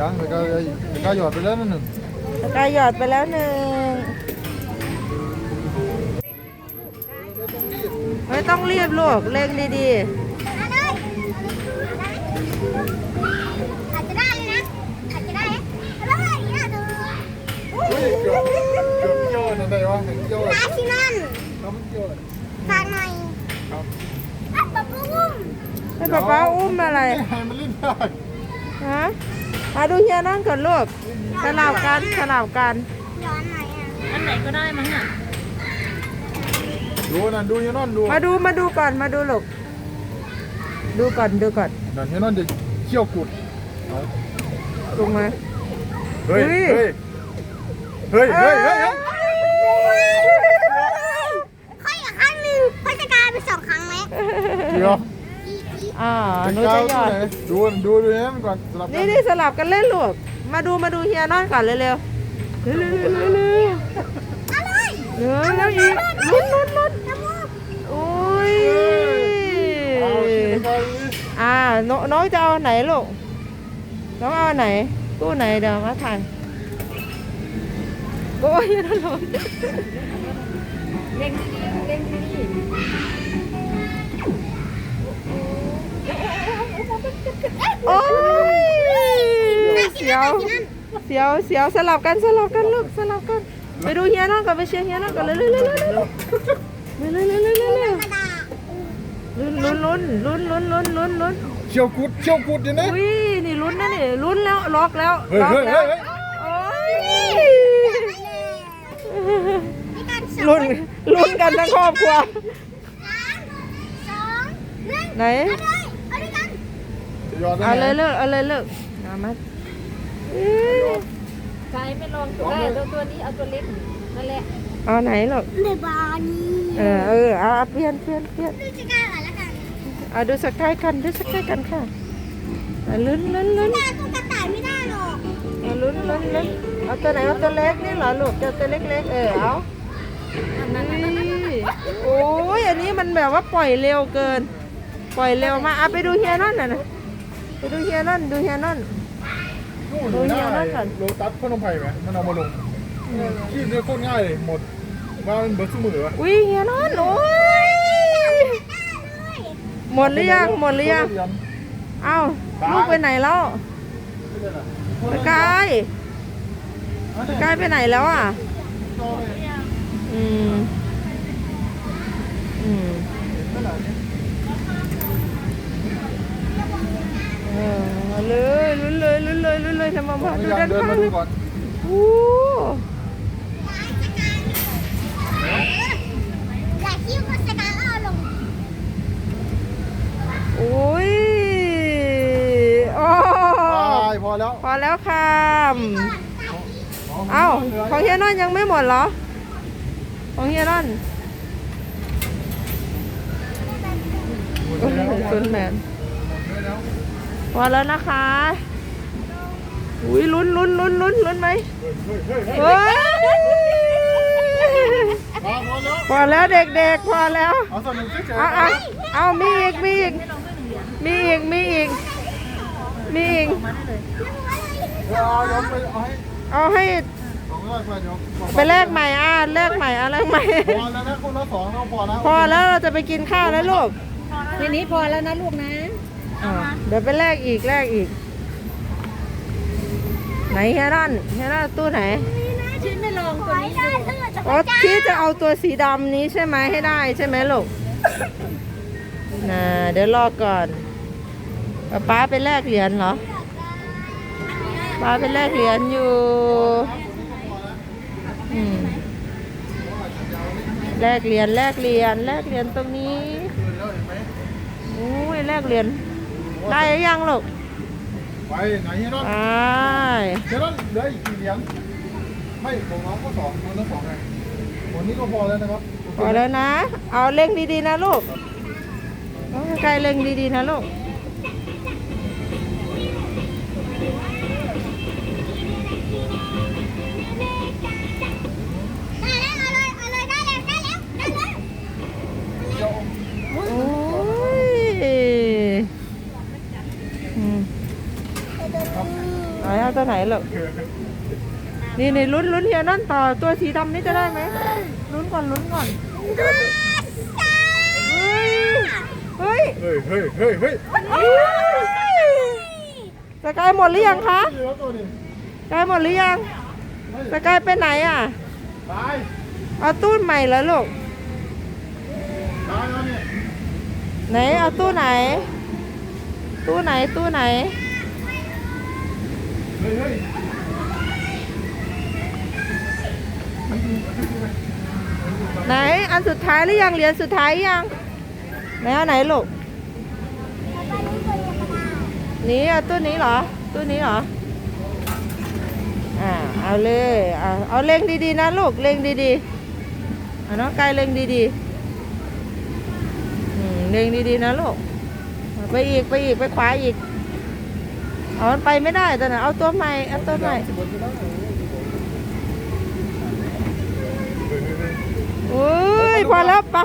ยังแต่ก็แต่ก็หยอดไปแล้วนั่นหนึ่งตะกายหยอดไปแล้วหนึ่งไม่ต้องรีบลูกเร่งดีเอาเลยอาจจะได้นะอาจจะได้นะเอาเลยอย่าดูเฮ้ยเกือบเกือบเกี่ยวนั่นได้วะเห็นเกี่ยวเลยลาที่นั่นครับเกี่ยวเลยฝากหน่อยครับอะปะปุ้มๆให้ป๊าป๊าอุ้มอะไรให้มันลิ้นได้ฮะ มาดูเฮียนั่งก่อนลูกสลับกันสลับกัน ย้อนหน่อยอะอันไหนก็ได้มั้งอะดูนั่นดูเฮียนอนดูมาดูมาดูก่อนมาดูลูกดูก่อนดูก่อนนั่นเฮียนอนจะเขี้ยวกุดเอาลงมาเฮ้ยเฮ้เฮ้ยยเฮ้ยเฮ้ยเฮ้ยเฮ้ยค่อยอีกครั้งหนึ่งพัชกาไปสองครั้งไหมเดี๋ยว อ่าหนูจะจะหยอด ดูดูดูนี่มันก่อนสลับกันี่นี่สลับกันเล่นลูก มาดูมาดูเฮียนอนก่อนเร็วๆ เร็วๆเร็วๆเร็วๆเร็วๆเร็วเอาเลยๆเร็วแล้วอีกลุ้นลุ้นลุ้นน้ำมูกโอ้ยเอาสิไปอ่าน้องน้องจะเอาไหนลูก น้องเอาไหน ตู้ไหนเดี๋ยวมาถ่ายโอ้ยนั่นหลนเร่งดีๆเร่งดี สียวเสียวเสียวสลับกันสลับกันลูกสลับกันไปดูเฮียนอนก่อนไปเชียร์เฮียนอนก่อนเร็วเร็วเร็วเร็วเร็วเร็วเร็วเร็วเร็วเร็วเร็วกระดาษลุ้นลุ้นลุ้นลุ้นลุ้นลุ้นลุ้นลุ้นเขี้ยวกุดเขี้ยวกุดอยู่นะอุ้ยนี่ลุ้นนะนี่ลุ้นแล้วล็อกแล้วเฮ้ยล็อกเฮ้ยแล้เฮ้วยเฮ้ยโอ้ยนี่การสองลุ้นลุ้นกันทั้งครอบครัวสามสองหนึ่งไหนเอาเลยเอาด้วยกันหยอดได้เอาไหมเลยเลิกเอาเลยเลิกเอามา เอ้ยๆใจไม่ลองตัวแรกตัวตัวนี้เอาตัวเล็กนั่นแหละเอาไหนหรอกในบานี้เออเออเอาเอาเปลี่ยนเปลี่ยนเปลี่ยนดูจะกล้าอะไรแล้วกันเอาดูสักใกล้กันดูสักใกล้กันค่ะเอาลุ้นลุ้นลุ้นกล้าตัวกระต่ายไม่ได้หรอกเอาลุ้นลุ้นลุ้นเอาตัวไหนเอาตัวเล็กนี่เหรอลูกเจ้าตัวเล็กๆเออเอาอุ้ยโอ้ยอันนี้มันแบบว่าปล่อยเร็วเกิน ปล่อยเร็วมากเอาไปดูเฮียนั่นน่ะนะไปดูเฮียนั่นดูเฮียนั่นนู่นอยู่หน้า โลตัสพนมไพรไหมมันเอามาลงขี้เนื้อโคตรง่ายเลยหมดว่ามันเบิร์ดสู้มือวะอุ้ยเฮียนั่นโอ้ยหมดหรือยังหมดหรือยังเอ้าลูกไปไหนแล้วไปกายไปกายไปไหนแล้วอะอืมอืมเออเอาเลยลุ้น เลยลุ้นเลยเลยทำมาพาดูด้านข้างมาเลดูยก่อนโอ้อย่าคิ้วพัชกาเอาลงโอ้ยโอ้ยพอแล้ว พอแล้วค่ะเอ้า ของเฮียนอนยังไม่หมดเหรอ ของเฮียนอนซุนแมนพอแล้วนะคะ อุ้ยลุ้นลุ้นลุ้นลุ้นลุ้นไหมเฮ้ยเฮ้ยเฮ้ยเฮ้ยมาพอแล้วพอแล้วเด็กๆพอแล้ว เอาส่วนหนึ่งเฉยๆเอาเอาเอามีอีกมีอีกมีอีกมีอีกมีอีกเอายกไปเอาให้เอาให้สองร้อยไปยกไปแลกใหม่อะแลกใหม่อะแลกใหม่ พอแล้วนะคนละสองเราพอแล้วพอแล้วเราจะไปกินข้าวแล้วลูกทีนี้พอแล้วนะลูกนะอ่าเดี๋ยวไปแลกอีกแลกอีก ไหนเฮรอนเฮรอนตู้ไหนชิ้นไม่ลองขตัวอให้นี้ได้ดูเลือดจะอ๋อที่จะเอาตัวสีดำนี้ใช่ไหมให้ได้ใช่ไหมลูกน่ะเดี๋ยวรอก่อนป๊าป๊าไปแลกเหรียญเหรอป๊าไปแลกเหรียญอยู่อืมแลกเหรียญแลกเหรียญแลกเหรียญตรงนี้โอ้ยแลกเหรียญได้หรือยังลูก ไปไหนเฮียนอนไปเฮียนอนเหลืออีกกี่เหรียญไม่ของน้องก็สองคนละสองไงคนนี้ก็พอแล้วนะครับพอแล้วนะ เอาเร่งดีๆนะลูกเอาใกล้ๆเร่งดีๆนะลูก ยอืมเอาเอาเอาตัวไหนหรอกนี่นี่ลุ้นลุ้นเฮียนั่นต่อตัวสีดำนี่จะได้ไหมลุ้นก่อนลุ้นก่อนเฮ้ยเฮ้ยเฮ้ยเฮ้ยเฮ้ยเฮ้ยสกายหมดหรือยังคะเดี๋ยวตัวนี้สกายหมดหรือยังสกายไปไหนอะตายเอาตู้ใหม่แล้วลูกตายแล้วเนี่ยไหนเอาตู้ไหน ตู้ไหนตู้ไหนเฮ้ยเฮ้ย ไหน อันสุดท้ายหรือยังเหรียญสุดท้ายยังไหนเอาไหนลูกนี่ตู้นี้เหรอตู้นี้เหรออ่าเอาเลยเอาเอาเล็งดีๆนะลูกเล็งดีๆเอาน้องกายเล็งดีๆเล็งดีๆนะลูกไปอีกไปอีกไปขวาอีก เอามันไปไม่ได้แต่นะเอาตัวใหม่เอาตัวใหม่โอุ้ยพอแล้วปะ